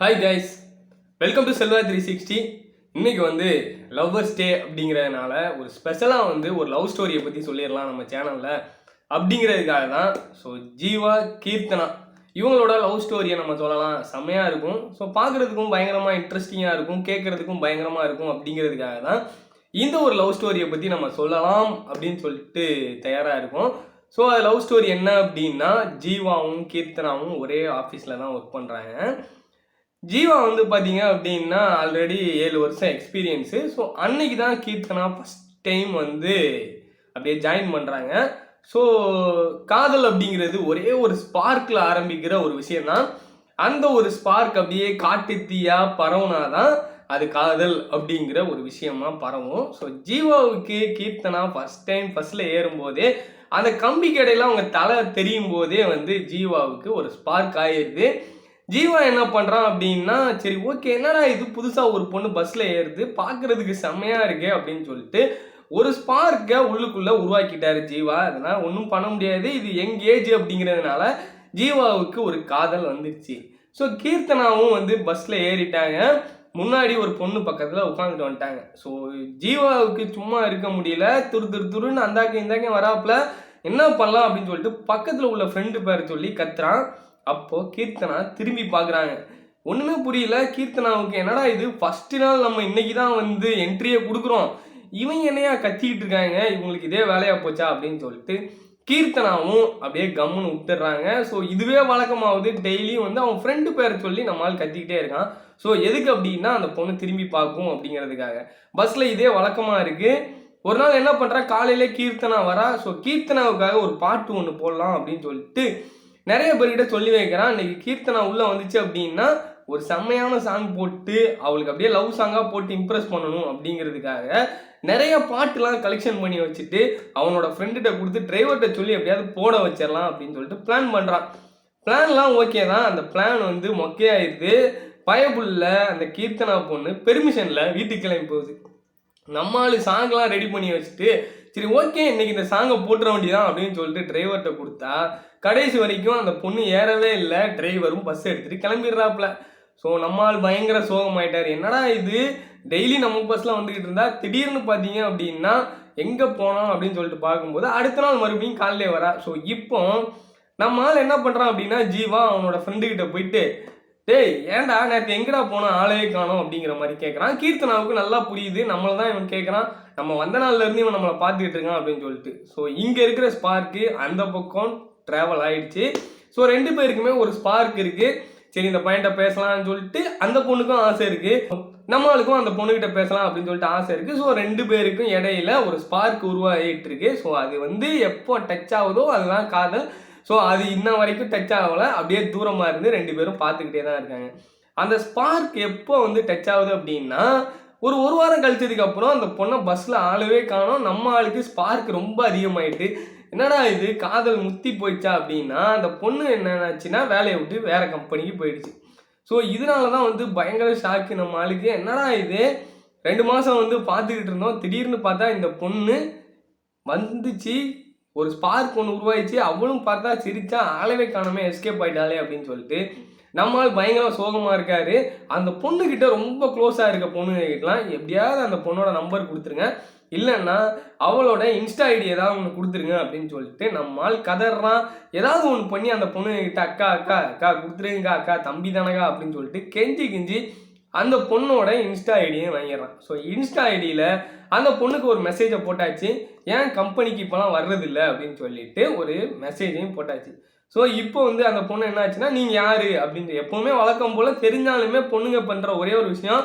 Hi guys welcome to Selva three sixty இன்றைக்கி வந்து lovers day அப்படிங்கிறதுனால ஒரு ஸ்பெஷலாக வந்து ஒரு லவ் ஸ்டோரியை பற்றி சொல்லிடலாம் நம்ம சேனலில் அப்படிங்கிறதுக்காக தான் ஸோ ஜீவா கீர்த்தனா இவங்களோட லவ் ஸ்டோரியை நம்ம சொல்லலாம். செம்மையாக இருக்கும். ஸோ பார்க்குறதுக்கும் பயங்கரமாக இன்ட்ரெஸ்டிங்காக இருக்கும். கேட்குறதுக்கும் பயங்கரமாக இருக்கும் அப்படிங்கிறதுக்காக தான் இந்த ஒரு லவ் ஸ்டோரியை பற்றி நம்ம சொல்லலாம் அப்படின்னு சொல்லிட்டு தயாராக இருக்கும். ஸோ அது லவ் ஸ்டோரி என்ன அப்படின்னா ஜீவாவும் கீர்த்தனாவும் ஒரே ஆஃபீஸில் தான் ஒர்க் பண்ணுறாங்க ஜீவா வந்து பார்த்தீங்க அப்படின்னா ஆல்ரெடி ஏழு வருஷம் எக்ஸ்பீரியன்ஸு ஸோ அன்னைக்கு தான் கீர்த்தனா ஃபஸ்ட் டைம் வந்து அப்படியே ஜாயின் பண்ணுறாங்க ஸோ காதல் அப்படிங்கிறது ஒரே ஒரு ஸ்பார்க்கில் ஆரம்பிக்கிற ஒரு விஷயந்தான் அந்த ஒரு ஸ்பார்க் அப்படியே காட்டு தீயா பரவுனாதான் அது காதல் அப்படிங்கிற ஒரு விஷயமா பரவும். ஸோ ஜீவாவுக்கு கீர்த்தனா ஃபர்ஸ்ட் டைம் ஃபஸ்ட்டில் ஏறும்போதே அந்த கம்பி கடையில் அவங்க தலை தெரியும் போதே வந்து ஜீவாவுக்கு ஒரு ஸ்பார்க் ஆயிடுது ஜீவா என்ன பண்ணுறான் அப்படின்னா சரி ஓகே என்னடா இது புதுசாக ஒரு பொண்ணு பஸ்ஸில் ஏறுது பார்க்குறதுக்கு செம்மையாக இருக்கே அப்படின்னு சொல்லிட்டு ஒரு ஸ்பார்க்கை உள்ளுக்குள்ளே உருவாக்கிட்டாரு ஜீவா. அதனால் ஒன்றும் பண்ண முடியாது. இது யங் ஏஜ் அப்படிங்கிறதுனால ஜீவாவுக்கு ஒரு காதல் வந்துடுச்சு ஸோ கீர்த்தனாவும் வந்து பஸ்ஸில் ஏறிட்டாங்க. முன்னாடி ஒரு பொண்ணு பக்கத்தில் உட்காந்துட்டு வந்துட்டாங்க. ஸோ ஜீவாவுக்கு சும்மா இருக்க முடியல. துரு துரு துருன்னு அந்தாக்க இந்தாக்க வராப்புல என்ன பண்ணலாம் அப்படின்னு சொல்லிட்டு பக்கத்தில் உள்ள ஃப்ரெண்டு பேர் சொல்லி கத்துறான். அப்போ கீர்த்தனா திரும்பி பார்க்குறாங்க. ஒன்றுமே புரியல. கீர்த்தனாவுக்கு என்னடா இது? ஃபஸ்ட்டு நாள் நம்ம இன்னைக்கு தான் வந்து என்ட்ரியை கொடுக்குறோம். இவங்க என்னையா கத்திக்கிட்டு இருக்காங்க? இவங்களுக்கு இதே வேலையாக போச்சா? அப்படின்னு சொல்லிட்டு கீர்த்தனாவும் அப்படியே கம்முன்னு விட்டுறாங்க ஸோ இதுவே வழக்கமாவது டெய்லியும் வந்து அவன் ஃப்ரெண்டு பேரை சொல்லி நம்மளால் கத்திக்கிட்டே இருக்கான். ஸோ எதுக்கு அப்படின்னா அந்த பொண்ணு திரும்பி பார்க்கும் அப்படிங்கிறதுக்காக. பஸ்ஸில் இதே வழக்கமாக இருக்குது ஒரு நாள் என்ன பண்ணுறா காலையிலே கீர்த்தனா வரா. ஸோ கீர்த்தனாவுக்காக ஒரு பாட்டு ஒன்று போடலாம் அப்படின்னு சொல்லிட்டு நிறைய பேர்கிட்ட சொல்லி வைக்கிறான். இன்னைக்கு கீர்த்தனா உள்ளே வந்துச்சு அப்படின்னா ஒரு செம்மையான சாங் போட்டு அவளுக்கு அப்படியே லவ் சாங்காக போட்டு இம்ப்ரெஸ் பண்ணணும் அப்படிங்கிறதுக்காக நிறைய பாட்டுலாம் கலெக்ஷன் பண்ணி வச்சுட்டு அவனோட ஃப்ரெண்டுகிட்ட கொடுத்து டிரைவர்கிட்ட சொல்லி எப்படியாவது போட வச்சிடலாம் அப்படின்னு சொல்லிட்டு பிளான் பண்ணுறான் பிளான்லாம் ஓகே தான். அந்த பிளான் வந்து மொக்கையாயிடுது. பயபுள்ள அந்த கீர்த்தனா பொண்ணு பெர்மிஷனில் வீட்டுக்கு கிளம்பி போகுது. நம்மால் சாங்லாம் ரெடி பண்ணி வச்சுட்டு சரி ஓகே இன்னைக்கு இந்த சாங்கை போட்டுற வேண்டியதான் அப்படின்னு சொல்லிட்டு டிரைவர்கிட்ட கொடுத்தா கடைசி வரைக்கும் அந்த பொண்ணு ஏறவே இல்லை. டிரைவரும் பஸ் எடுத்துகிட்டு கிளம்பிடுறாப்புல. ஸோ நம்மால் பயங்கர சோகமாயிட்டார். என்னடா இது? டெய்லி நம்ம பஸ்லாம் வந்துக்கிட்டு இருந்தா திடீர்னு பார்த்தீங்க அப்படின்னா எங்கே போனோம் அப்படின்னு சொல்லிட்டு பார்க்கும்போது அடுத்த நாள் மறுபடியும் காலையிலே வரா. ஸோ இப்போ நம்ம ஆள் என்ன பண்ணுறான் அப்படின்னா ஜீவா அவனோட ஃப்ரெண்டுக்கிட்ட போயிட்டு டேய் ஏன்டா நேற்று எங்கடா போனோம் ஆளே காணோம் அப்படிங்கிற மாதிரி கேட்குறான் கீர்த்தனாவுக்கு நல்லா புரியுது. நம்மளை தான் இவன் கேட்குறான் நம்ம வந்த நாள்லேருந்து இவன் நம்மளை பார்த்துக்கிட்டு இருக்கான் அப்படின்னு சொல்லிட்டு. ஸோ இங்கே இருக்கிற ஸ்பார்க்கு அந்த பக்கம் ட்ராவல் ஆயிடுச்சு. ஸோ ரெண்டு பேருக்குமே ஒரு ஸ்பார்க் இருக்குது சரி இந்த பையன்கிட்ட பேசலாம்னு சொல்லிட்டு அந்த பொண்ணுக்கும் ஆசை இருக்குது நம்மளுக்கும் அந்த பொண்ணுக்கிட்ட பேசலாம் அப்படின்னு சொல்லிட்டு ஆசை இருக்குது ஸோ ரெண்டு பேருக்கும் இடையில ஒரு ஸ்பார்க் உருவாகிட்டு இருக்கு. ஸோ அது வந்து எப்போ டச் ஆகுதோ அதுதான் காதல். ஸோ அது இன்ன வரைக்கும் டச் ஆகல. அப்படியே தூரமாக இருந்து ரெண்டு பேரும் பார்த்துக்கிட்டே தான் இருக்காங்க. அந்த ஸ்பார்க் எப்போ வந்து டச் ஆகுது அப்படின்னா ஒரு ஒரு வாரம் கழிச்சதுக்கு அப்புறம் அந்த பொண்ணை பஸ்ஸில் ஆளவே காணோம். நம்ம ஆளுக்கு ஸ்பார்க் ரொம்ப அதிகமாயிட்டு என்னடா இது? காதல் முத்தி போயிடுச்சா? அப்படின்னா அந்த பொண்ணு என்னாச்சுன்னா வேலையை விட்டு வேற கம்பெனிக்கு போயிடுச்சு. ஸோ இதனால தான் வந்து பயங்கர ஷாக்கு நம்ம ஆளுக்கு. என்னடா இது? ரெண்டு மாதம் வந்து பார்த்துக்கிட்டு இருந்தோம். திடீர்னு பார்த்தா இந்த பொண்ணு வந்துச்சு. ஒரு ஸ்பார்க் ஒன்று உருவாயிடுச்சு அவளும் பார்த்தா சிரிச்சா ஆளவே காணமே எஸ்கேப் ஆயிட்டாளே அப்படின்னு சொல்லிட்டு நம்மால் பயங்கர சோகமாக இருக்காரு. அந்த பொண்ணுக்கிட்ட ரொம்ப க்ளோஸாக இருக்க பொண்ணுகிட்டலாம் எப்படியாவது அந்த பொண்ணோட நம்பர் கொடுத்துருங்க. இல்லைன்னா அவளோட இன்ஸ்டா ஐடி ஏதாவது ஒன்று கொடுத்துருங்க அப்படின்னு சொல்லிட்டு நம்மால் கதறான் ஏதாவது ஒன்று பண்ணி அந்த பொண்ணுகிட்ட அக்கா அக்கா அக்கா கொடுத்துருங்க அக்கா தம்பி தானக்கா? அப்படின்னு சொல்லிட்டு கெஞ்சி கெஞ்சி அந்த பொண்ணோட இன்ஸ்டா ஐடியும் வாங்கிடுறான். ஸோ இன்ஸ்டா ஐடியில் அந்த பொண்ணுக்கு ஒரு மெசேஜை போட்டாச்சு. ஏன் கம்பெனிக்கு இப்போலாம் வர்றதில்ல அப்படின்னு சொல்லிட்டு ஒரு மெசேஜையும் போட்டாச்சு. ஸோ இப்போ வந்து அந்த பொண்ணு என்ன ஆச்சுன்னா நீங்கள் யார்? அப்படின்ட்டு எப்போவுமே வழக்கம் போல் தெரிஞ்சாலுமே பொண்ணுங்க பண்ணுற ஒரே ஒரு விஷயம்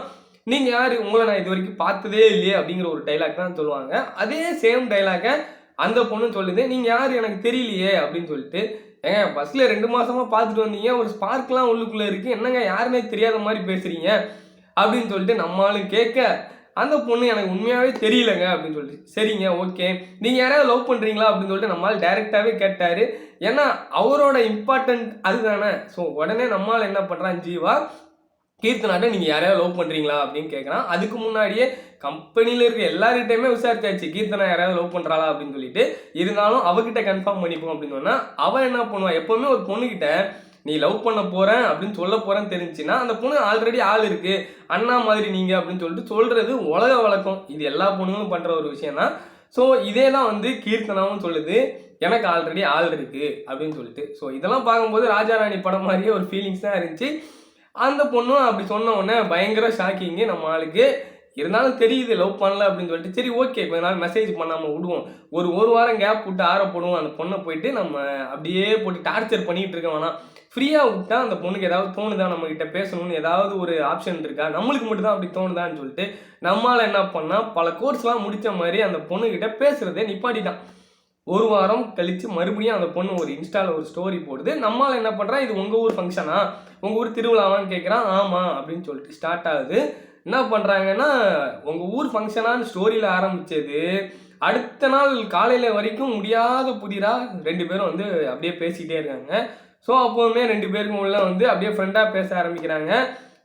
நீங்கள் யார்? உங்களை நான் இது வரைக்கும் பார்த்ததே இல்லையே அப்படிங்கிற ஒரு டைலாக் தான் சொல்லுவாங்க. அதே சேம் டைலாக்கை அந்த பொண்ணு சொல்லுது நீங்கள் யார்? எனக்கு தெரியலையே அப்படின்னு சொல்லிட்டு ஏங்க பஸ்ஸில் ரெண்டு மாதமாக பார்த்துட்டு வந்தீங்க ஒரு ஸ்பார்க்லாம் உள்ளுக்குள்ளே இருக்குது என்னங்க யாருமே தெரியாத மாதிரி பேசுகிறீங்க அப்படின்னு சொல்லிட்டு நம்மளும் கேட்க அந்த பொண்ணு எனக்கு உண்மையாகவே தெரியலங்க அப்படின்னு சொல்லிட்டு. சரிங்க ஓகே நீங்கள் யாராவது லவ் பண்ணுறீங்களா அப்படின்னு சொல்லிட்டு நம்மால் டைரெக்டாகவே கேட்டார். ஏன்னா அவரோட இம்பார்ட்டன்ட் அதுதானே. ஸோ உடனே நம்மால் என்ன பண்ணுறான் ஜீவா? கீர்த்தனாட்ட நீங்கள் யாரையாவது லவ் பண்ணுறீங்களா அப்படின்னு கேட்குறான் அதுக்கு முன்னாடியே கம்பெனியில் இருக்க எல்லார்கிட்டையுமே விசாரிச்சாச்சு கீர்த்தனா யாராவது லவ் பண்ணுறாளா அப்படின்னு சொல்லிட்டு. இருந்தாலும் அவகிட்ட கன்ஃபார்ம் பண்ணிப்போம் அப்படின்னு சொன்னால் அவன் என்ன பண்ணுவான் எப்போவுமே ஒரு பொண்ணுக்கிட்ட நீ லவ் பண்ண போகிறேன் அப்படின்னு சொல்ல போகிறேன்னு தெரிஞ்சுன்னா அந்த பொண்ணு ஆல்ரெடி ஆள் இருக்குது அண்ணா மாதிரி நீங்கள் அப்படின்னு சொல்லிட்டு சொல்கிறது உலக வழக்கம். இது எல்லா பொண்ணுங்களும் பண்ணுற ஒரு விஷயம் தான். ஸோ இதே தான் வந்து கீர்த்தனாவும் சொல்லுது எனக்கு ஆல்ரெடி ஆள் இருக்குது அப்படின்னு சொல்லிட்டு. ஸோ இதெல்லாம் பார்க்கும்போது ராஜாராணி படம் மாதிரியே ஒரு ஃபீலிங்ஸ் தான் இருந்துச்சு. அந்த பொண்ணும் அப்படி சொன்ன உடனே பயங்கர ஷாக்கிங்கு நம்ம ஆளுக்கு இருந்தாலும் தெரியுது லவ் பண்ணல அப்படின்னு சொல்லிட்டு. சரி ஓகே கொஞ்ச நாள் மெசேஜ் பண்ணாமல் விடுவோம். ஒரு ஒரு வாரம் கேப் விட்டு ஆற போடுவோம். அந்த பொண்ணை போயிட்டு நம்ம அப்படியே போட்டு டார்ச்சர் பண்ணிகிட்டு இருக்க வேணாம். ஃப்ரீயாக விட்டா அந்த பொண்ணுக்கு ஏதாவது தோணுதா? நம்ம கிட்ட பேசணும்னு ஏதாவது ஒரு ஆப்ஷன் இருக்கா? நம்மளுக்கு மட்டும் தான் அப்படி தோணுதான்னு சொல்லிட்டு நம்மளால் என்ன பண்ணால் பல கோர்ஸ்லாம் முடித்த மாதிரி அந்த பொண்ணுக்கிட்ட பேசுகிறதே நிப்பாடி நிப்பாட்டிட்டான். ஒரு வாரம் கழித்து மறுபடியும் அந்த பொண்ணு ஒரு இன்ஸ்டாவில் ஒரு ஸ்டோரி போடுது. நம்மளால் என்ன பண்ணுறான் இது உங்கள் ஊர் ஃபங்க்ஷனா உங்கள் ஊர் திருவிழாவான்னு கேட்குறான் ஆமாம் அப்படின்னு சொல்லிட்டு ஸ்டார்ட் ஆகுது. என்ன பண்ணுறாங்கன்னா உங்கள் ஊர் ஃபங்க்ஷனான்னு ஸ்டோரியில் ஆரம்பித்தது அடுத்த நாள் காலையில் வரைக்கும் முடியாத புதிராக ரெண்டு பேரும் வந்து அப்படியே பேசிக்கிட்டே இருக்காங்க. ஸோ அப்போவுமே ரெண்டு பேருக்கும் உள்ள வந்து அப்படியே ஃப்ரெண்டாக பேச ஆரம்பிக்கிறாங்க.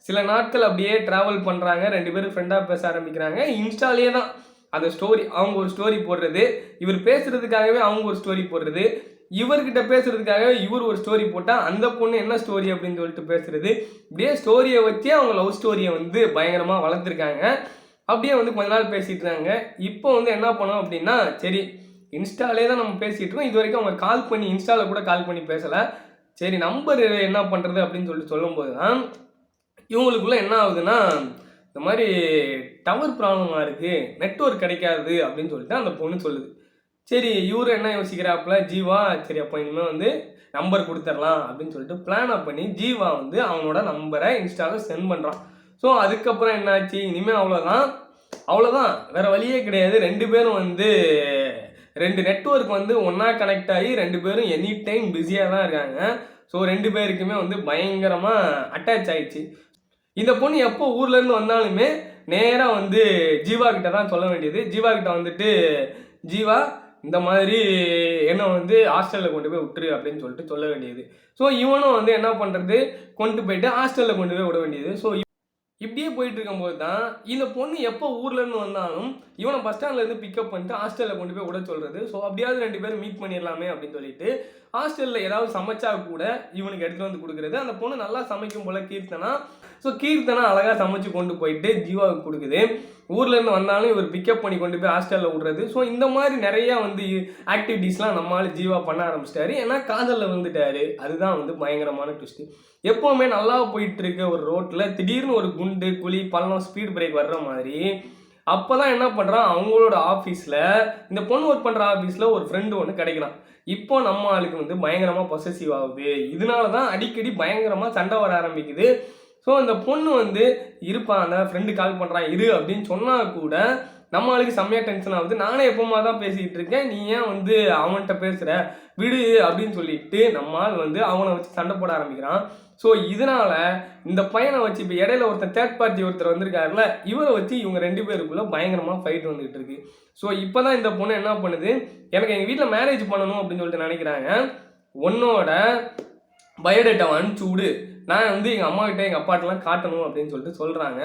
சில நாட்கள் அப்படியே ட்ராவல் பண்ணுறாங்க ரெண்டு பேரும் ஃப்ரெண்டாக பேச ஆரம்பிக்கிறாங்க. இன்ஸ்டாலேயே தான். அந்த ஸ்டோரி அவங்க ஒரு ஸ்டோரி போடுறது இவர் பேசுறதுக்காகவே அவங்க ஒரு ஸ்டோரி போடுறது இவர்கிட்ட பேசுறதுக்காகவே இவர் ஒரு ஸ்டோரி போட்டால் அந்த பொண்ணு என்ன ஸ்டோரி அப்படின்னு சொல்லிட்டு பேசுறது. இப்படியே ஸ்டோரியை வச்சே அவங்க லவ் ஸ்டோரியை வந்து பயங்கரமாக வளர்த்துருக்காங்க. அப்படியே வந்து கொஞ்ச நாள் பேசிட்டு இருக்காங்க. இப்போ வந்து என்ன பண்ணோம் அப்படின்னா சரி இன்ஸ்டாலே தான் நம்ம பேசிகிட்டு இருக்கோம். இது வரைக்கும் அவங்க கால் பண்ணி இன்ஸ்டாவில் கூட கால் பண்ணி பேசலை. சரி நம்பர் என்ன பண்ணுறது அப்படின்னு சொல்லிட்டு சொல்லும்போது தான் இவங்களுக்குள்ள என்ன ஆகுதுன்னா இந்த மாதிரி டவர் ப்ராப்ளமாக இருக்குது நெட்ஒர்க் கிடைக்காது அப்படின்னு சொல்லிட்டு அந்த பொண்ணு சொல்லுது. சரி இவரு என்ன யோசிக்கிறாப்புல? ஜீவா சரி அப்போ இனிமேல் வந்து நம்பர் கொடுத்துடலாம் அப்படின்னு சொல்லிட்டு பிளான் பண்ணி ஜீவா வந்து அவனோட நம்பரை இன்ஸ்டாவில் சென்ட் பண்ணுறான் ஸோ அதுக்கப்புறம் என்னாச்சு? இனிமேல் அவ்வளோதான் அவ்வளோதான் வேறு வழியே கிடையாது. ரெண்டு பேரும் வந்து ரெண்டு நெட்ஒர்க் வந்து ஒன்றா கனெக்ட் ஆகி ரெண்டு பேரும் எனி டைம் பிஸியாக தான் இருக்காங்க. ஸோ ரெண்டு பேருக்குமே வந்து பயங்கரமாக அட்டாச் ஆயிடுச்சு. இந்த பொண்ணு எப்போ ஊர்லேருந்து வந்தாலுமே நேராக வந்து ஜீவா கிட்ட தான் சொல்ல வேண்டியது. ஜீவா கிட்ட வந்துட்டு ஜீவா இந்த மாதிரி என்ன வந்து ஹாஸ்டலில் கொண்டு போய் விட்டுரு அப்படின்னு சொல்லிட்டு சொல்ல வேண்டியது. ஸோ இவனும் வந்து என்ன பண்ணுறது கொண்டு போயிட்டு ஹாஸ்டலில் கொண்டு போய் விட வேண்டியது. ஸோ இப்படியே போயிட்டு இருக்கும்போது தான் இந்த பொண்ணு எப்போ ஊர்லேருந்து வந்தாலும் இவனை பஸ் ஸ்டாண்ட்லேருந்து பிக்கப் பண்ணிட்டு ஹாஸ்டலில் கொண்டு போய் விட சொல்கிறது ஸோ அப்படியாவது ரெண்டு பேரும் மீட் பண்ணிடலாமே அப்படின்னு சொல்லிட்டு ஹாஸ்டலில் ஏதாவது சமைச்சா கூட இவனுக்கு எடுத்துகிட்டு வந்து கொடுக்குறது. அந்த பொண்ணு நல்லா சமைக்கும் போல கீர்த்தனா ஸோ கீர்த்தனா அழகாக சமைச்சு கொண்டு போயிட்டு ஜீவாவுக்கு கொடுக்குது. ஊர்லேருந்து வந்தாலும் இவர் பிக்கப் பண்ணி கொண்டு போய் ஹாஸ்டலில் விடுறது. ஸோ இந்த மாதிரி நிறையா வந்து ஆக்டிவிட்டீஸ்லாம் நம்மளால ஜீவா பண்ண ஆரம்பிச்சிட்டாரு. ஏன்னா காதலில் வந்துட்டாரு அதுதான் வந்து பயங்கரமான ட்விஸ்ட் எப்போவுமே நல்லா போயிட்டு இருக்க ஒரு ரோட்டில் திடீர்னு ஒரு குண்டு குழி பள்ளம் ஸ்பீட் பிரேக் வர்ற மாதிரி அப்போ தான் என்ன பண்ணுறான் அவங்களோட ஆஃபீஸில் இந்த பொண்ணு ஒர்க் பண்ணுற ஆஃபீஸில் ஒரு ஃப்ரெண்டு ஒன்று கிடைக்கிறான். இப்போ நம்ம ஆளுக்கு வந்து பயங்கரமாக பொசசிவ் ஆகுது. இதனால தான் அடிக்கடி பயங்கரமாக சண்டை வர ஆரம்பிக்குது. ஸோ அந்த பொண்ணு வந்து இருப்பான் அந்த ஃப்ரெண்டு கால் பண்ணுறான் இரு அப்படின்னு சொன்னால் கூட நம்ம ஆளுக்கு செம்மையாக டென்ஷன் ஆகுது. நானே எப்போமா தான் பேசிக்கிட்டு இருக்கேன். நீ ஏன் வந்து அவன்கிட்ட பேசுகிற விடு அப்படின்னு சொல்லிட்டு நம்மால் வந்து அவனை வச்சு சண்டை போட ஆரம்பிக்கிறான். ஸோ இதனால் இந்த பையனை வச்சு இப்போ இடையில ஒருத்தர் தேர்ட் பார்ட்டி ஒருத்தர் வந்திருக்காருல இவரை வச்சு இவங்க ரெண்டு பேருக்குள்ளே பயங்கரமாக ஃபைட் வந்துகிட்டு இருக்கு. ஸோ இப்போ தான் இந்த பொண்ணு என்ன பண்ணுது? எனக்கு எங்கள் வீட்டில் மேரேஜ் பண்ணணும் அப்படின்னு சொல்லிட்டு நினைக்கிறாங்க. உன்னோட பயோடேட்டாவை அனுப்பிச்சு விடு. நான் வந்து எங்கள் அம்மா கிட்ட எங்கள் அப்பாட்டெல்லாம் காட்டணும் அப்படின்னு சொல்லிட்டு சொல்கிறாங்க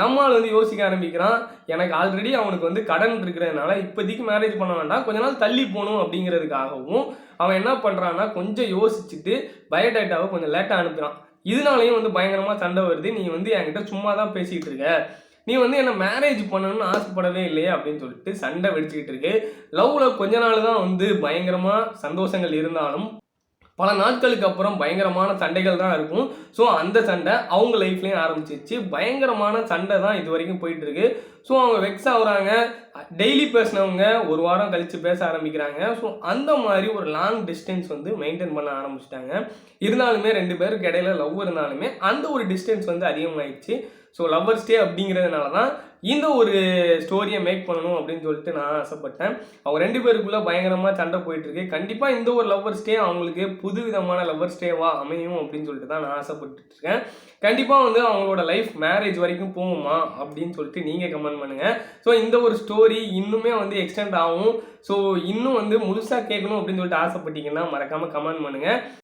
நம்மால் வந்து யோசிக்க ஆரம்பிக்கிறான். எனக்கு ஆல்ரெடி அவனுக்கு வந்து கடன் இருக்கிறதுனால இப்போதைக்கு மேரேஜ் பண்ண வேண்டாம். கொஞ்ச நாள் தள்ளி போகணும் அப்படிங்கிறதுக்காகவும் அவன் என்ன பண்ணுறான்னா கொஞ்சம் யோசிச்சுட்டு பயோடேட்டாவை கொஞ்சம் லேட்டாக அனுப்புகிறான் இதனாலையும் வந்து பயங்கரமாக சண்டை வருது. நீ வந்து என்கிட்ட சும்மா தான் பேசிக்கிட்டு இருக்க. நீ வந்து என்ன மேரேஜ் பண்ணணும்னு ஆசைப்படவே இல்லையே அப்படின்னு சொல்லிட்டு சண்டை வெடிச்சுக்கிட்டு இருக்கு. லவ்ல கொஞ்ச நாள் தான் வந்து பயங்கரமாக சந்தோஷங்கள் இருந்தாலும் பல நாட்களுக்கு அப்புறம் பயங்கரமான சண்டைகள் தான் இருக்கும். ஸோ அந்த சண்டை அவங்க லைஃப்லேயும் ஆரம்பிச்சிச்சு பயங்கரமான சண்டை தான் இது வரைக்கும் போயிட்டுருக்கு. ஸோ அவங்க வெக்ஸ் ஆகுறாங்க. டெய்லி பேசினவங்க ஒரு வாரம் கழித்து பேச ஆரம்பிக்கிறாங்க. ஸோ அந்த மாதிரி ஒரு லாங் டிஸ்டன்ஸ் வந்து மெயின்டைன் பண்ண ஆரம்பிச்சிட்டாங்க. இருந்தாலுமே ரெண்டு பேருக்கு இடையில லவ் இருந்தாலுமே அந்த ஒரு டிஸ்டன்ஸ் வந்து அதிகமாகிடுச்சு ஸோ லவ்வர்ஸ் டே அப்படிங்கிறதுனால தான் இந்த ஒரு ஸ்டோரியை மேக் பண்ணணும் அப்படின்னு சொல்லிட்டு நான் ஆசைப்பட்டேன். அவங்க ரெண்டு பேருக்குள்ளே பயங்கரமாக சண்டை போயிட்டுருக்கு. கண்டிப்பாக இந்த ஒரு லவ்வர்ஸ் டே அவங்களுக்கு புது விதமான லவ்வர்ஸ் டேவாக அமையும் அப்படின்னு சொல்லிட்டு தான் நான் ஆசைப்பட்டுருக்கேன் கண்டிப்பாக வந்து அவங்களோட லைஃப் மேரேஜ் வரைக்கும் போகுமா அப்படின்னு சொல்லிட்டு நீங்கள் கமெண்ட் பண்ணுங்கள் ஸோ இந்த ஒரு ஸ்டோரி இன்னுமே வந்து எக்ஸ்டெண்ட் ஆகும். ஸோ இன்னும் வந்து முழுசாக கேட்கணும் அப்படின்னு சொல்லிட்டு ஆசைப்பட்டீங்கன்னா மறக்காமல் கமெண்ட் பண்ணுங்கள்